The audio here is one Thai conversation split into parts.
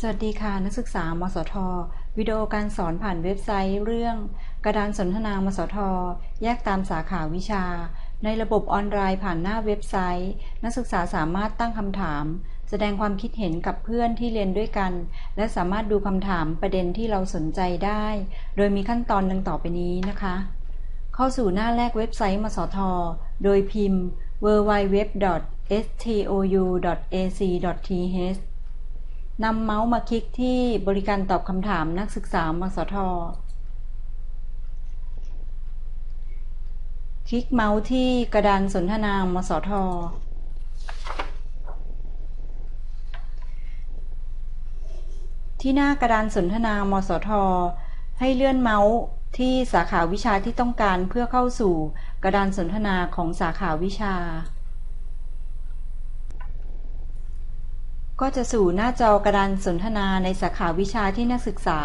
สวัสดีค่ะ นักศึกษามสท วิดีโอการสอนผ่านเว็บไซต์เรื่อง กระดานสนทนามสท แยกตามสาขาวิชา ในระบบออนไลน์ผ่านหน้าเว็บไซต์ นักศึกษาสามารถตั้งคำถาม แสดงความคิดเห็นกับเพื่อนที่เรียนด้วยกัน และสามารถดูคำถามประเด็นที่เราสนใจได้ โดยมีขั้นตอนดังต่อไปนี้นะคะ เข้าสู่หน้าแรกเว็บไซต์มสท โดยพิมพ์ www.stou.ac.th นำเมาส์มาคลิกที่บริการตอบคำถามนักศึกษามสท คลิกเมาส์ที่กระดานสนทนามสท ที่หน้ากระดานสนทนามสท ให้เลื่อนเมาส์ที่สาขาวิชาที่ต้องการเพื่อเข้าสู่กระดานสนทนาของสาขาวิชา ก็จะสู่หน้าจอกระดานสนทนาในสาขาวิชาที่นักศึกษา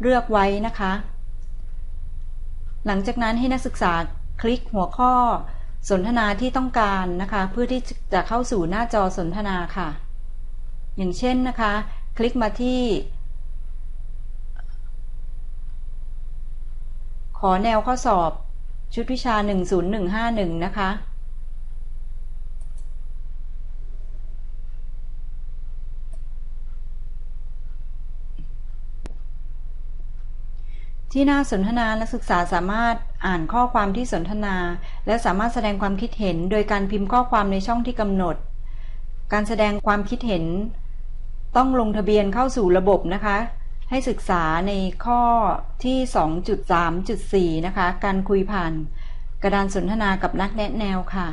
เลือกไว้นะคะ หลังจากนั้นให้นักศึกษาคลิกหัวข้อสนทนาที่ต้องการนะคะ เพื่อที่จะเข้าสู่หน้าจอสนทนาค่ะ อย่างเช่นนะคะ คลิกมาที่ ขอแนวข้อสอบชุดวิชา 10151 นะคะ ที่น้าสนทนานักศึกษาสามารถอ่านข้อความที่สนทนา และสามารถแสดงความคิดเห็น โดยการพิมพ์ข้อความในช่องที่กำหนด การแสดงความคิดเห็น ต้องลงทะเบียนเข้าสู่ระบบนะคะ ให้ศึกษาในข้อที่ 2.3.4 นะคะ การคุยผ่าน กระดานสนทนากับนักแนะแนวค่ะ